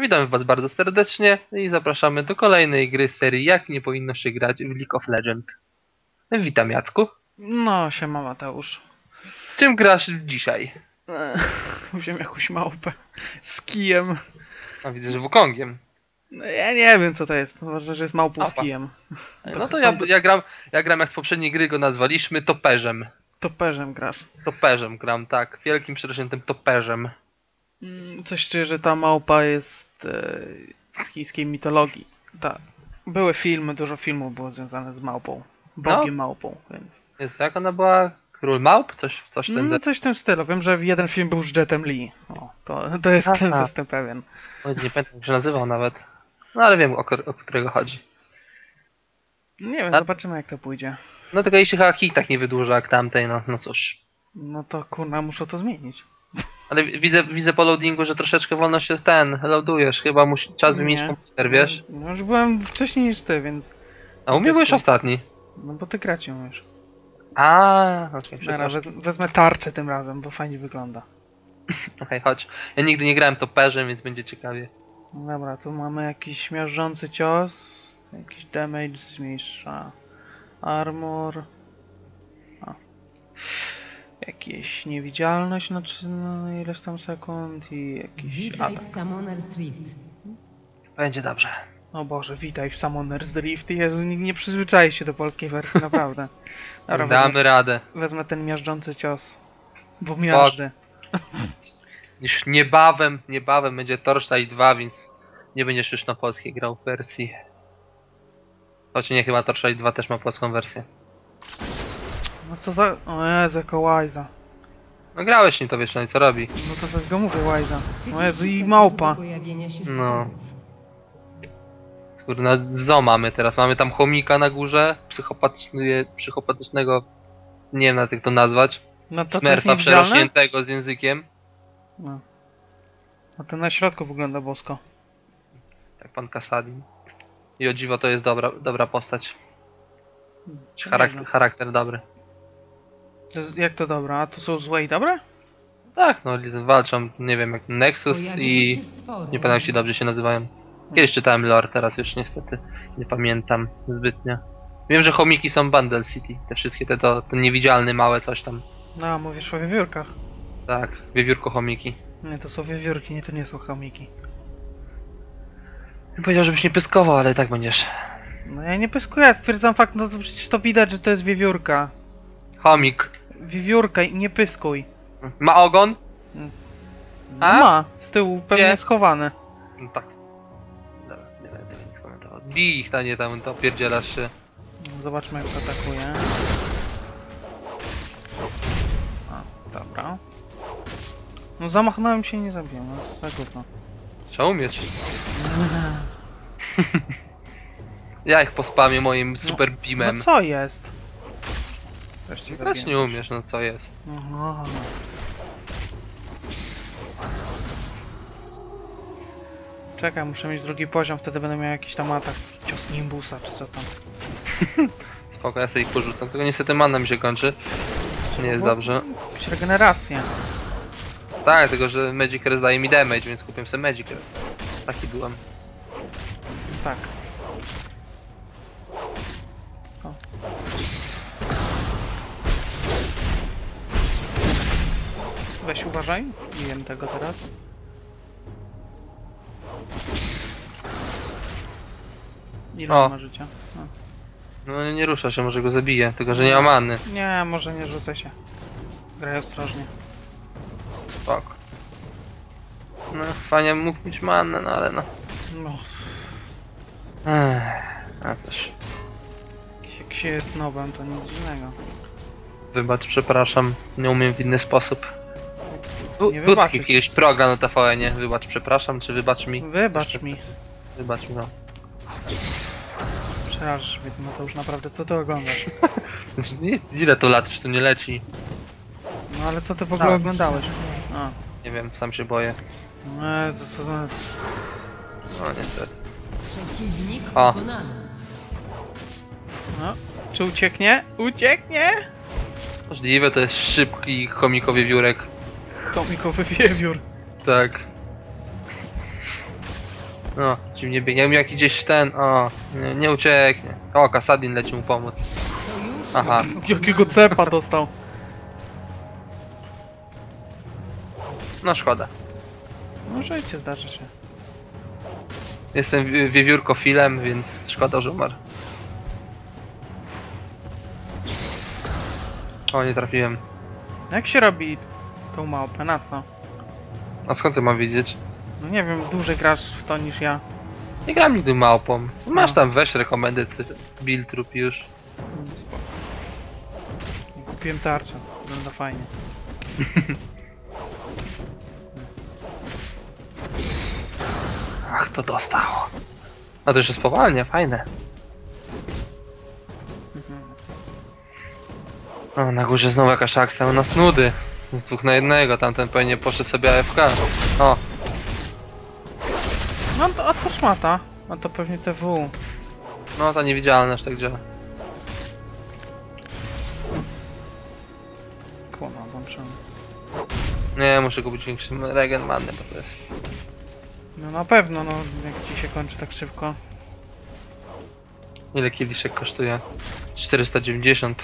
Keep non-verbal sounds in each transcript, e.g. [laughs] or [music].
Witamy Was bardzo serdecznie i zapraszamy do kolejnej gry z serii Jak nie powinno się grać w League of Legends. Witam Jacku. No, siema Mateusz. Czym grasz dzisiaj? Wziąłem jakąś małpę z kijem. A widzę, że Wukongiem. No, ja nie wiem co to jest. Może, że jest małpą z Małpa. kijem. No to ja, ja, gram, ja gram jak z poprzedniej gry go nazwaliśmy toperzem. Toperzem grasz. Toperzem gram, tak. Wielkim przerośniętym toperzem. Mm, Coś czuję, że ta małpa jest e, z chińskiej mitologii. Ta. Były filmy, dużo filmów było związane z małpą. Bogiem małpą, więc... Jest, jak ona była? Król Małp? Coś, coś ten... No coś w tym stylu. Wiem, że jeden film był z Jetem Lee. O, to, to jest Aha. ten, [laughs] to jestem pewien. Oj, nie pamiętam jak się nazywał nawet. No ale wiem o, o którego chodzi. Nie wiem, A- zobaczymy jak to pójdzie. No tylko jeśli chyba hit tak nie wydłuża jak tamtej, no, no cóż. No to kurna, muszę to zmienić. Ale wi- widzę, widzę po loadingu, że troszeczkę wolno się ten, loadujesz. Chyba musi czas wymienić Nie. komputer, wiesz? No już byłem wcześniej niż ty, więc... A u mnie byłeś ostatni. No bo ty grać nie umiesz. A, okej, Dobra, przepraszam. wez- wezmę tarczę tym razem, bo fajnie wygląda. [laughs] Okej, chodź. Ja nigdy nie grałem toperzem, więc będzie ciekawie. No Dobra, tu mamy jakiś miażdżący cios. Jakiś damage zmniejsza. Armor. A. Jakieś niewidzialność na, trzy- na ileś tam sekund i jakiś Witaj w atak. Summoner's Rift. Będzie dobrze. O Boże, witaj w Summoner's Drift. Jezu, nie, nie przyzwyczaj się do polskiej wersji, [laughs] naprawdę. Dobra, Damy wezmę, radę. wezmę ten miażdżący cios. Bo miażdżę. [laughs] Już niebawem, niebawem będzie Torchlight 2, więc nie będziesz już na polskiej grał w wersji. Choć nie, chyba Torchlight 2 też ma polską wersję. No co za... O Jezu, jako Wajza. No grałeś nim to wiesz, no i co robi. No to też go mówię, Wajza. O 30 Jezu, i małpa. No. Kurna, zo mamy teraz. Mamy tam chomika na górze, psychopatyczny, psychopatycznego, nie wiem na jak to nazwać, No to smerfa przerośniętego z językiem. No. A ten na środku wygląda bosko. Tak, pan Kasadin. I o dziwo to jest dobra, dobra postać. Nieźle. charakter dobry. To jest, jak to dobra? A tu są złe i dobre? Tak, no walczą, nie wiem, jak Nexus Pojawiły i... się stwory. Nie pamiętam jak się dobrze się nazywają. Kiedyś czytałem lore, teraz już niestety nie pamiętam zbytnio. Wiem, że chomiki są Bundle City. Te wszystkie te to, ten niewidzialny małe coś tam. No, mówisz o wiewiórkach. Tak, wiewiórko chomiki. Nie, to są wiewiórki, nie, to nie są chomiki. Bym powiedział, żebyś nie pyskował, ale i tak będziesz. No ja nie pyskuję, ja stwierdzam fakt, no to przecież to widać, że to jest wiewiórka. Chomik. Wiewiórka i nie pyskuj. Ma ogon? No A? ma, z tyłu pewnie Gdzie? schowane. No tak. Dobra, nie będę nic komentował. Bij ich, a nie tam to pierdzielasz się. Zobaczmy jak atakuje. A, dobra. No zamachnąłem się i nie zabiłem, no to za gówno. Trzeba umieć. [laughs] Ja ich pospamię moim super beamem. No co jest? Wreszcie Też zabiłem nie umiesz, no co jest. Aha. Czekaj, muszę mieć drugi poziom, wtedy będę miał jakiś tam atak. Cios Nimbusa czy co tam. [laughs] Spoko, ja sobie ich porzucam, tylko niestety mana mi się kończy. Nie jest Bo- dobrze. Jakaś regeneracja. Tak, tylko że Magic Rest daje mi damage, więc kupię sobie Magic Rest. Taki byłem. Tak. Weź uważaj, nie wiem tego teraz. Ile O. ma życia? O. No nie rusza się, może go zabiję, tylko że nie ma many. Nie, może nie rzucę się. Graj ostrożnie. Spoko. No fajnie mógł mieć manę, no ale no. No, Ech, a coś. jak się jest nowym, to nic dziwnego. Wybacz, przepraszam, nie umiem w inny sposób. Nie wybaczyć. kiedyś program na TVN-ie, wybacz, przepraszam, czy wybacz mi? Wybacz Coś mi. tak- Wybacz mi, no. Przerażasz mnie, no to już naprawdę, co ty oglądasz? [laughs] Nie, ile to lat, czy to nie leci? No ale co ty w ogóle Tak. oglądałeś? A, Nie wiem, sam się boję. no to co za... No niestety. Przeciwnik O. pokonany. No, czy ucieknie? Ucieknie! Możliwe, to jest szybki komikowy wiórek. Chomikowy wiewiór. Tak. No, dziwnie biegnie. Jakiś gdzieś ten, o, nie, nie ucieknie. O, Kasadin leci mu pomóc. Aha. Jakiego cepa dostał? No szkoda. No życie zdarzy się. Jestem wi- wiewiórkofilem, więc szkoda, że umarł. O, nie trafiłem. Jak się robi tą małpę? Na co? A skąd ty mam wiedzieć? No nie wiem, dłużej grasz w to niż ja. Nie gram nigdy małpą. Masz No. tam weź rekomendy, ty- build trup już. Mm, spoko. Kupiłem tarczę, wygląda fajnie. [laughs] Ach, to dostało. A to już jest powalnie, fajne. Mhm. O, na górze znowu jakaś akcja, u nas nudy. Z dwóch na jednego, tamten pewnie poszedł sobie AFK. O, No to, a to szmata. A to pewnie TW. no to niewidzialność tak działa. Kłamał, włączyłem. Nie, muszę kupić większy regen manny, bo to jest... No na pewno, no jak ci się kończy tak szybko. Ile kieliszek kosztuje? 490.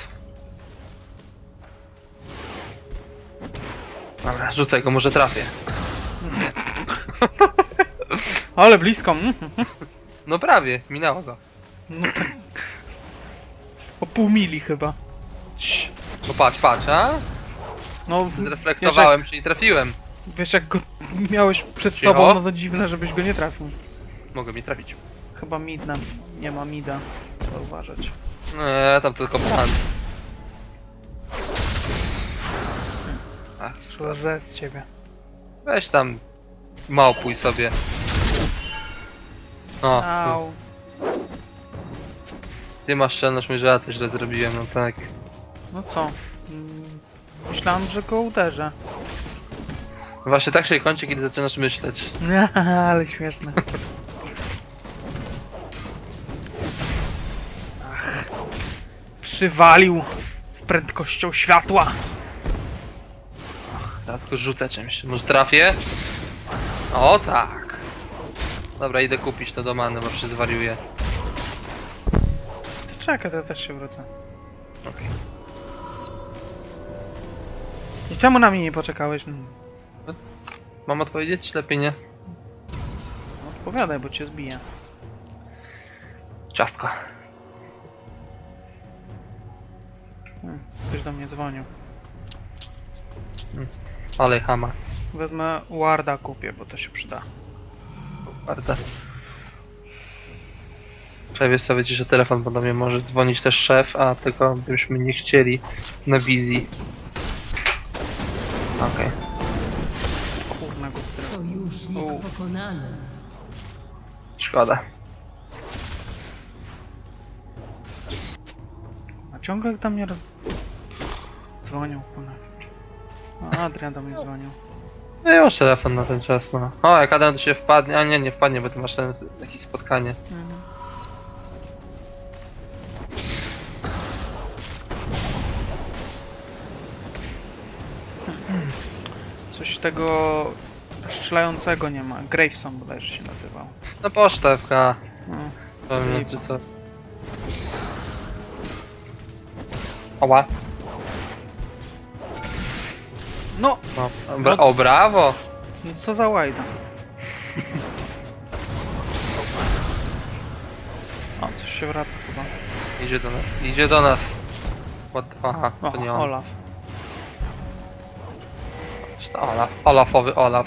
Dobra, rzucaj go, może trafię. [laughs] Ale blisko. No prawie, minęło go. No tak. O pół mili chyba. Cii. No patrz, patrz, a? No Zreflektowałem, czyli trafiłem. Wiesz jak go miałeś przed Cicho. sobą, no to dziwne, żebyś go nie trafił. Mogę mi trafić. Chyba midna. Nie ma mida. Trzeba uważać. Nie, tam tylko brand. Co ze z ciebie. weź tam małpuj sobie. O, Au. ty masz szczelność, że ja coś źle zrobiłem, no tak. No co? Mm, Myślałem, że go uderzę. Właśnie tak się kończy, kiedy zaczynasz myśleć. [laughs] Ale śmieszne. Ach. Przywalił z prędkością światła. Rzucę czymś. Może trafię? O tak. Dobra, idę kupić to do many, bo się zwariuję. To czekaj, to ja też się wrócę. Okej. I czemu na mnie nie poczekałeś? Mm, Mam odpowiedzieć? Lepiej nie. Odpowiadaj, bo cię zbiję. Ciastko. Hmm, Ktoś do mnie dzwonił. Ale hama. Wezmę Warda kupię, bo to się przyda. Warta. Szefie sobie ciszę telefon, bo do mnie może dzwonić też szef, a tego byśmy nie chcieli na wizji. Okej. Kurna głupia. Sojusznik pokonany. Szkoda. A ciągle tam nie roz... Dzwonią ponownie. A Adrian do mnie dzwonił. No i masz telefon na ten czas, no. O, jak Adam do się wpadnie, a nie, nie wpadnie, bo ty masz ten, jakieś spotkanie. Mhm. Coś tego strzelającego nie ma. Graveson bodajże się nazywał. No posztewka, No. pewnie, czy co. Oła. No, No, bra o, brawo! no co za łajda. O, coś się wraca chyba. Idzie do nas, idzie do nas. What? Aha, O, to nie on. Olaf. To Olaf. Olafowy Olaf.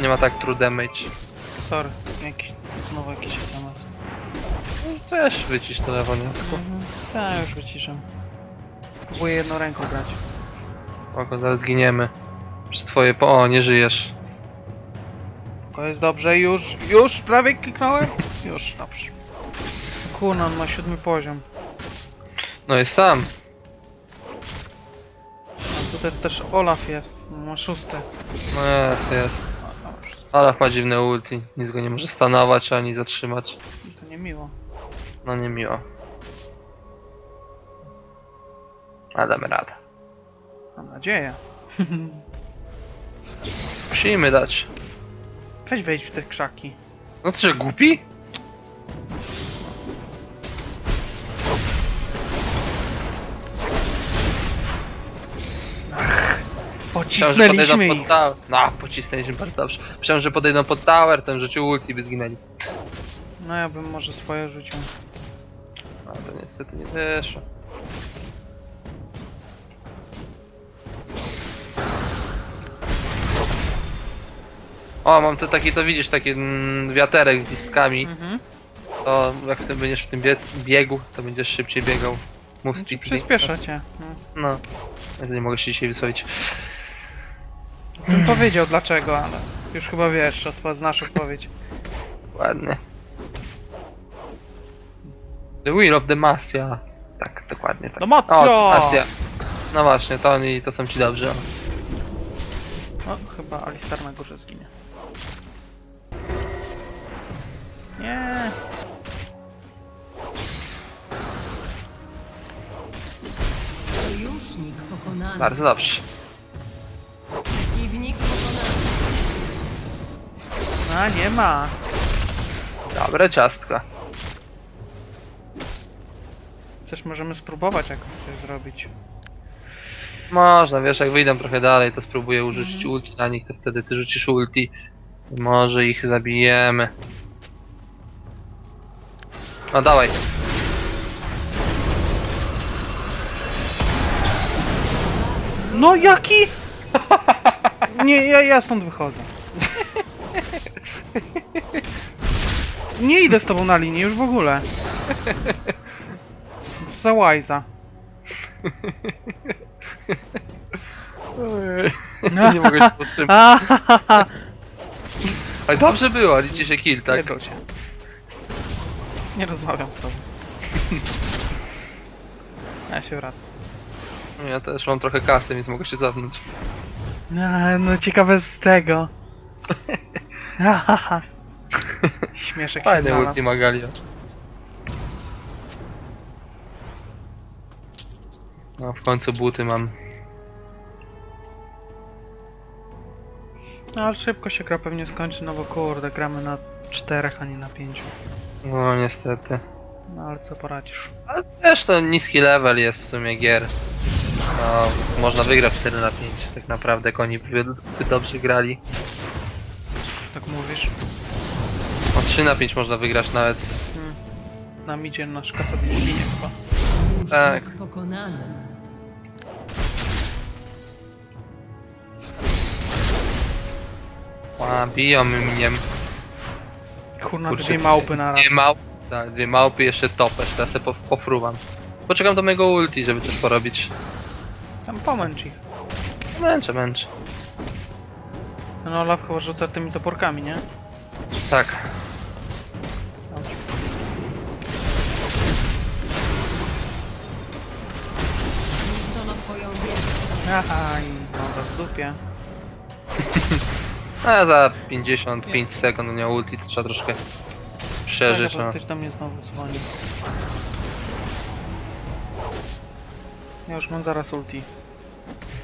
Nie ma tak true damage. Sorry, jakiś, znowu jakiś SMS. Weź wycisz telefon, Jacku. Mhm. Tak, już wyciszam. Próbuję jedną ręką grać. Oko, zaraz zginiemy. Przez twoje po... O, nie żyjesz. To jest dobrze, już, już prawie kliknąłem? Już, dobrze. Kurna, on ma siódmy poziom. No jest sam. A tutaj też Olaf jest, ma szósty. No jest, jest. A, dobrze, Olaf ma dziwne ulti. Nic go nie może stanować ani zatrzymać. to niemiło. No niemiło. A damy radę. Mam nadzieję. [laughs] Musimy dać. Weź wejdź w te krzaki. No to że głupi? Pocisnęliśmy pod ich. tower. No, pocisnęliśmy bardzo dobrze. Myślałem, że podejdą pod tower, ten rzucił ulti i by zginęli. No ja bym może swoje rzucił. A to niestety nie wyszło. O, mam tu taki, to widzisz, taki mm, wiaterek z listkami. Mhm. To jak ty będziesz w tym bie biegu, to będziesz szybciej biegał. Move Znaczy, speed. przyspiesza cię. No. No. Ja to nie mogę się dzisiaj wysłowić. Bym powiedział dlaczego, ale już chyba wiesz, znasz odpowiedź. Ładnie. The Will of the Mastia. Tak, dokładnie tak. No! O. No właśnie, to oni, to są ci dobrzy. No, chyba Alistar na górze zginie. Nie. Sojusznik pokonany. Bardzo dobrze. Przeciwnik pokonany. A, nie ma. Dobre ciastka. Coś możemy spróbować jakoś coś zrobić. Można, wiesz, jak wyjdę trochę dalej, to spróbuję użyć ulti na nich, to wtedy ty rzucisz ulti. Może ich zabijemy. No dawaj. No jaki? Nie, ja, ja stąd wychodzę. Nie idę z tobą na linię już w ogóle. Za łajza. nie mogę się powstrzymać. Ahahaha. Ale dobrze było, liczy się kill, tak? Nie się. Nie rozmawiam z tobą. Ja się wracam. Ja też mam trochę kasy, więc mogę się cofnąć. A, no ciekawe z czego. [laughs] Śmieszek się Fajne znalazł. ulti Magalio. No w końcu buty mam. No ale szybko się gra pewnie skończy, no bo kurde, gramy na czterech, a nie na pięciu. No niestety. No ale co poradzisz? Ale też to niski level jest w sumie gier. No, można wygrać 4 na 5 tak naprawdę, jak oni by, by dobrze grali. Tak mówisz? No 3 na 5 można wygrać nawet. Hmm. Nam idzie nasz ginie chyba. Sojusznik Tak. pokonany. A, biją mnie. Kurna, Kurczę, dwie małpy na raz. Dwie małpy, tak, dwie małpy jeszcze topesz, teraz sobie po, pofruwam. Poczekam do mojego ulti, żeby coś porobić. Tam pomęcz ich. Męczę, męczę. No Olaf chyba rzuca tymi toporkami, nie? Tak. Aha, i dobra, w dupie. [laughs] A za 55 sekund nie ulti, to trzeba troszkę przeżyć, Czekaj, bo no. Ktoś do mnie znowu dzwoni. Ja już mam zaraz ulti.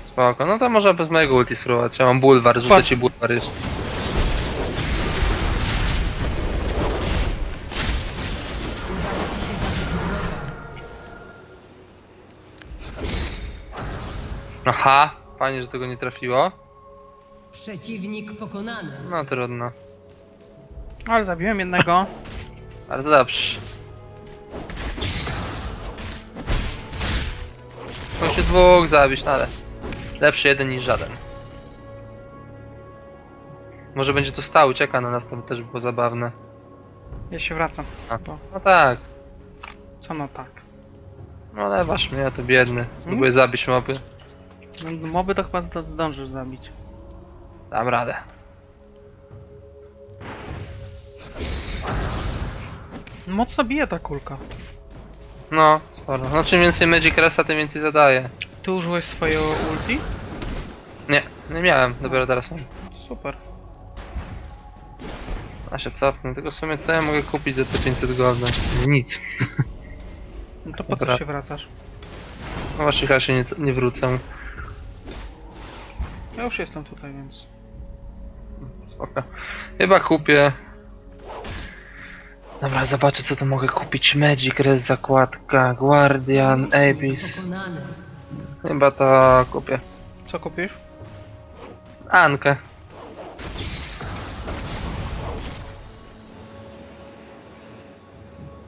Spoko, no to można bez mojego ulti spróbować. Ja mam bulwar, rzucę ci bulwar już. Aha, fajnie, że tego nie trafiło. Przeciwnik pokonany. No trudno. Ale zabiłem jednego. Bardzo dobrze. Muszę dwóch zabić, no ale lepszy jeden niż żaden. Może będzie tu stał, czeka na nas, to by też było zabawne. Ja się wracam. A. Bo, No tak, co no tak? no ale wasz mnie, ja to biedny. Próbuję zabić moby. No, Moby to chyba zdążysz zabić. Dam radę. Mocno bije ta kulka. No, sporo. No czym więcej Magic Resta, tym więcej zadaje. Ty użyłeś swojego ulti? Nie, nie miałem, dopiero teraz mam. Super. A się cofnę, tylko w sumie co ja mogę kupić za te 500 golda? Nic. No to po Dobra. co się wracasz? No właśnie chyba się nie, nie wrócę. Ja już jestem tutaj, więc... spoko. Chyba kupię. Dobra, zobaczę co tu mogę kupić. Magic, Res, zakładka, Guardian, Abyss. Chyba to kupię. Co kupisz? Ankę.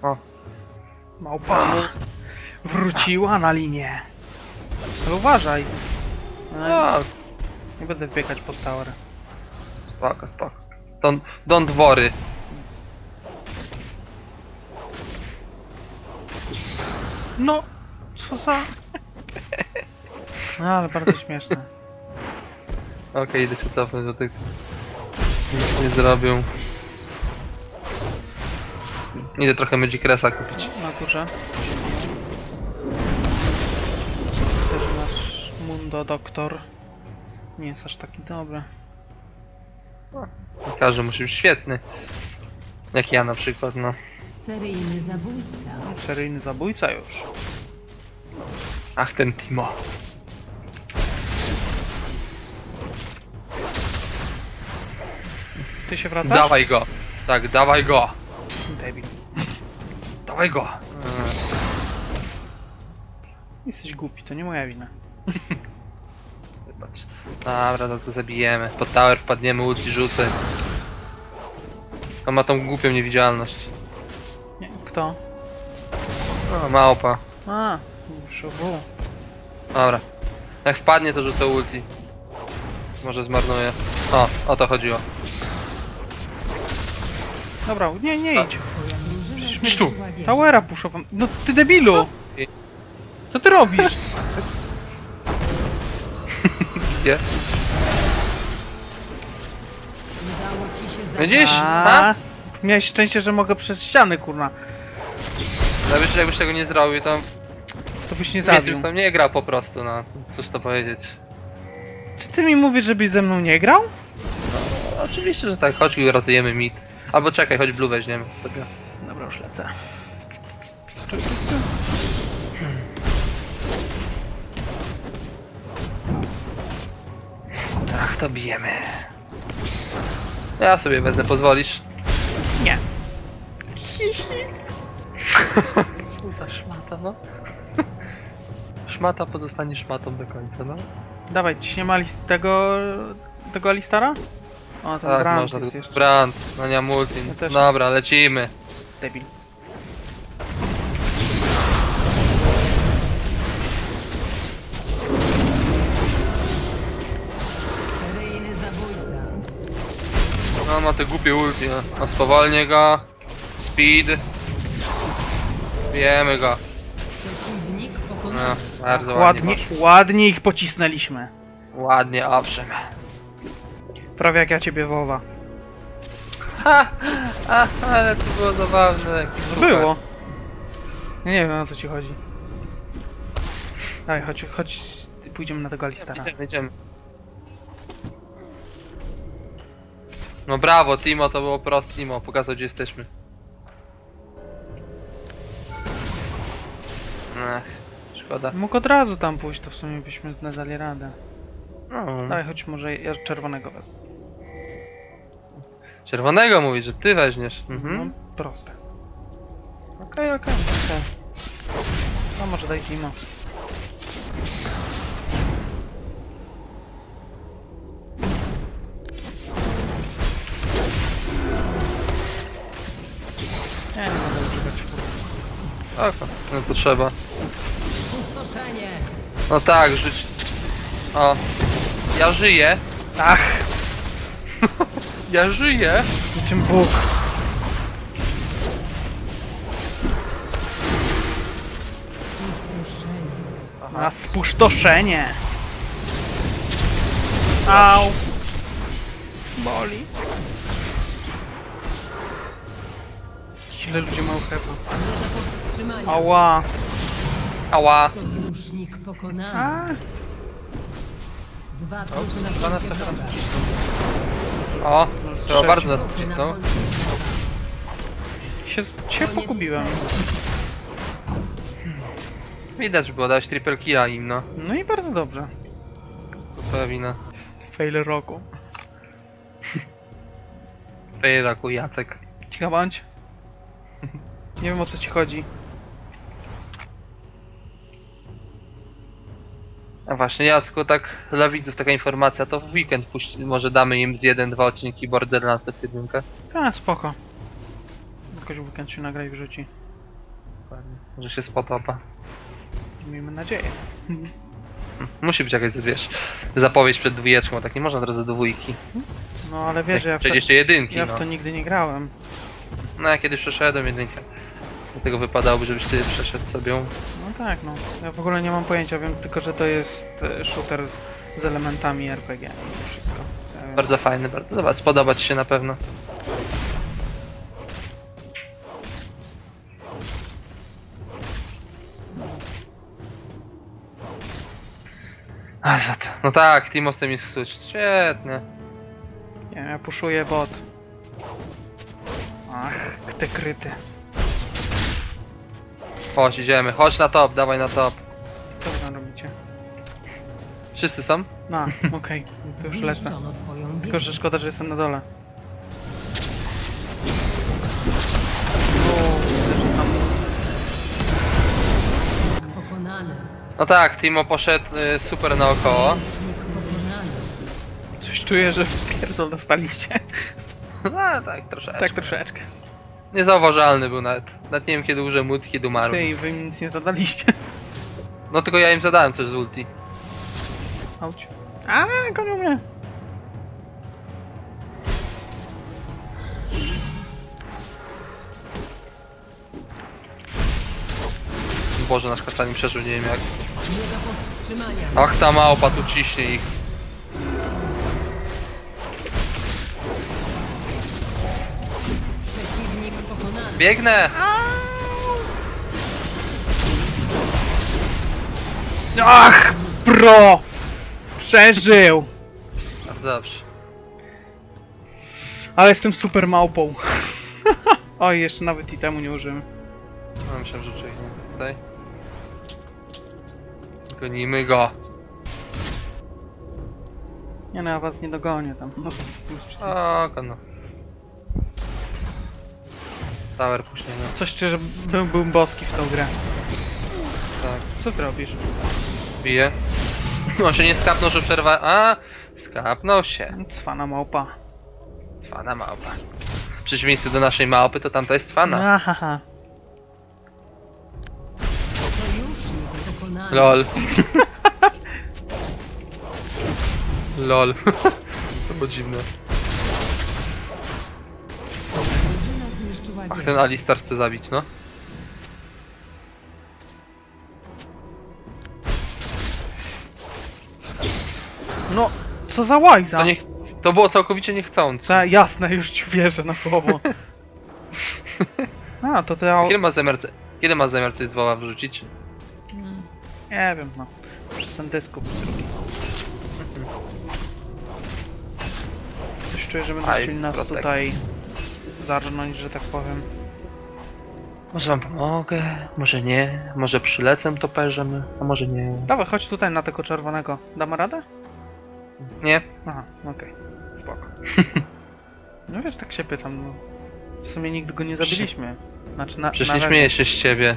O, Małpa wróciła na linię. Ale uważaj. No, nie będę biegać pod tower. spoko, spoko. Don't, don't worry. No, co za... No, ale bardzo [laughs] śmieszne. Okej, idę się cofnąć do tych. Nic nie zrobią. Idę trochę Magic Resa kupić. Na górze. Widzę, że nasz Mundo Doktor nie jest aż taki dobry. Każdy musi być świetny. Jak ja na przykład, no. Seryjny zabójca. Seryjny zabójca już. Ach, ten Timo. Ty się wracasz? Dawaj go. Tak, dawaj go. Debil. Dawaj go. Eee, Jesteś głupi, to nie moja wina. [laughs] Dobra, to zabijemy. Pod tower wpadniemy, ulti rzucę. On ma tą głupią niewidzialność. Nie, kto? No, małpa. A, już w. Dobra. Jak wpadnie, to rzucę ulti. Może zmarnuję. O, o to chodziło. Dobra, nie, nie idź. Drużyna Idź tu. zniszczyła wieżę. Towera puszowam. No ty debilu! Co ty robisz? [laughs] Gdzie? Widzisz? A, miałeś szczęście, że mogę przez ściany, kurna. Jakbyś, jakbyś tego nie zrobił, to To byś nie zabił. już tam nie grał po prostu, no. Cóż to powiedzieć. Czy ty mi mówisz, żebyś ze mną nie grał? No, oczywiście, że tak. Chodź ratujemy mid. Albo czekaj, chodź blue weźmiemy sobie. Dobra, już lecę. Ach, to bijemy. Ja sobie wezmę, pozwolisz? Nie. Co [laughs] za szmata, no? Szmata pozostanie szmatą do końca, no. Dawaj, ciśniemy list tego... tego Alistara? O, ten Tak, Brand można. jest jeszcze. Brand, no nie multi. Ja też. Dobra, lecimy. Debil. Te głupie ulti, no. no spowolnię go. Speed. Bijemy go. No, bardzo Ładnie, ładnie. ładnie ich pocisnęliśmy. Ładnie, owszem. Prawie jak ja ciebie woła. Ha, ha, ale to było zabawne. Było. Ja nie wiem o co ci chodzi. Daj, chodź, chodź, pójdziemy na tego Alistara. Idziemy, idziemy. No brawo, Timo, to było prost Timo, pokazał gdzie jesteśmy. Ech, szkoda. Mógł od razu tam pójść, to w sumie byśmy znaleźli radę. No, Daj, choć może ja czerwonego wezmę. czerwonego mówi, że ty weźmiesz. Mhm. No, proste. Okej, okej. Okay. No może daj Timo. No to trzeba. No tak, żyć. O. Ja żyję. Ach, [laughs] Ja żyję. niczym Bóg. Na spustoszenie. Au. Boli. Ile ludzie mają powstrzymania. Ała. Ała. Sojusznik pokonany. A, Dwa punkty na 12 koncie sekund. wroga. O, trzeba Trzeci. bardzo koncie się, się pogubiłem. Widać że było, dać triple killa im, no. No i bardzo dobrze. To twoja wina. Fail roku. Pejraku, Jacek. Cicho bądź. Nie wiem o co ci chodzi. A właśnie, Jacku, tak dla widzów taka informacja, to w weekend puści, może damy im z jeden, dwa odcinki Borderlands w jedynkę. A, spoko. Jakoś w weekend się nagra i wrzuci. Może się spodoba. Miejmy nadzieję. [laughs] Musi być jakaś, wiesz, zapowiedź przed dwójeczką, tak nie można od razu do dwójki. No ale wiesz, że ja w, to, jeszcze jedynki, ja w no. to nigdy nie grałem. No ja kiedyś przeszedłem jedynkę. Dlatego wypadałoby, żebyś ty przeszedł sobie. No tak, no. Ja w ogóle nie mam pojęcia, wiem tylko, że to jest e, shooter z elementami RPG i wszystko. Ja wiem. Bardzo fajny, bardzo. Zobacz, spodoba ci się na pewno. A za to. No tak, Timo chce mi zsuć. Świetnie. Nie ja puszuję bot. Ach, te kryty. Chodź, idziemy. Chodź na top, dawaj na top. Co wy tam robicie? Wszyscy są? No, [laughs] okej, to już lecę. Zniszczono twoją Tylko, że szkoda, że jestem na dole. O, widzę, że tam Pokonany. No tak, Timo poszedł y, super naokoło. Sojusznik pokonany. coś czuję, że pierdol dostaliście. [laughs] No tak, troszeczkę. tak troszeczkę. Niezauważalny był nawet. Nawet nie wiem kiedy użyłem multi, kiedy umarł. Ty wy mi nic nie zadaliście. No tylko ja im zadałem coś z ulti. Auć. A, gonią mnie. Boże, nasz kaczanin przeżył, nie wiem jak. Ach, ta małpa tu ciśnie ich. Biegnę! Ach, bro! Przeżył! Bardzo dobrze. Ale jestem super małpą. [laughs] Oj, jeszcze nawet i temu nie użyłem. No myślałem, że czekaj tutaj. Gonimy go. Nie no, ja was nie dogonię tam. No, już- O, no. Tower puśniemy. Coś czuję, że bym był boski w tą grę. Tak, Co ty robisz? bije. [laughs] On się nie skapnął, że przerwa... A, skapnął się. Cwana małpa. Cwana małpa. W przeciwieństwie do naszej małpy, to tamta jest cwana. Ahaha. LOL. [laughs] LOL. [laughs] to było dziwne. Ach, ten Alistar chce zabić, no. No, co za łajza? To, nie, to było całkowicie niechcące. Ta, jasne, już ci wierzę na słowo. [laughs] A, to te... Kiedy masz zamiar, kiedy masz zamiar coś z woła wrzucić? Nie wiem, no. Przez ten dysku drugi. [laughs] Coś czuję, że będą chcieli nas tutaj zarżnąć, że tak powiem. Może wam pomogę, może nie, może przylecę toperzem, a może nie. Dawaj, chodź tutaj na tego czerwonego. Damy radę? Nie? Aha, okej. Spoko. [laughs] No wiesz, tak się pytam, no. W sumie nigdy go nie zabiliśmy. Znaczy na... Przecież na nie śmieję się z ciebie.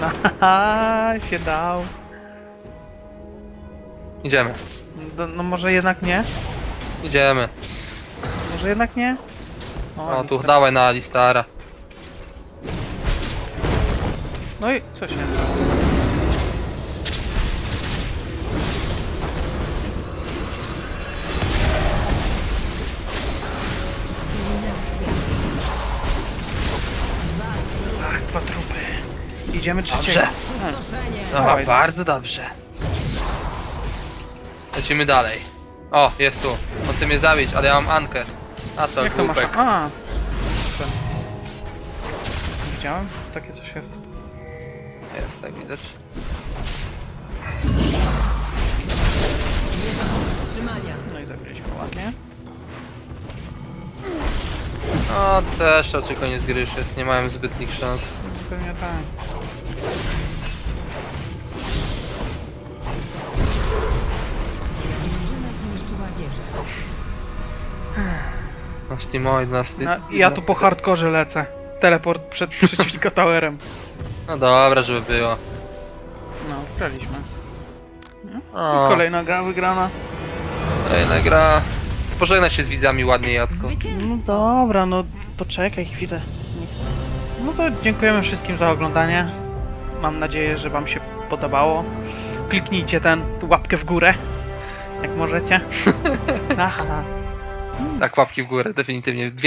[laughs] Haha, się dał. Idziemy, No, no może jednak nie? idziemy. Może jednak nie? O, tu Alistar. dawaj na Alistara. No i co się stało? Ach, dwa trupy. Idziemy trzeciego. Dobrze. A. Dobra, Dawaj. bardzo dobrze. Lecimy dalej. O, jest tu. On chce mnie zabić, ale ja mam Ankę. A co, Jak to masz? głupek. A! Ten. Widziałem? Takie coś jest. Jest, tak widać. Nie powstrzymania. No i zabiliśmy ładnie. No, też raczej koniec gry już jest, nie mają zbytnich szans. Pewnie tak. ja tu po hardkorze lecę. Teleport przed [laughs] przeciwnika towerem. No dobra, żeby było. No, graliśmy. I kolejna gra wygrana. Kolejna gra. Pożegnaj się z widzami ładnie, Jacko. No dobra, no poczekaj chwilę. No to dziękujemy wszystkim za oglądanie. Mam nadzieję, że wam się podobało. Kliknijcie ten łapkę w górę, jak możecie. [laughs] Aha. Tak, łapki w górę, definitywnie. Dwie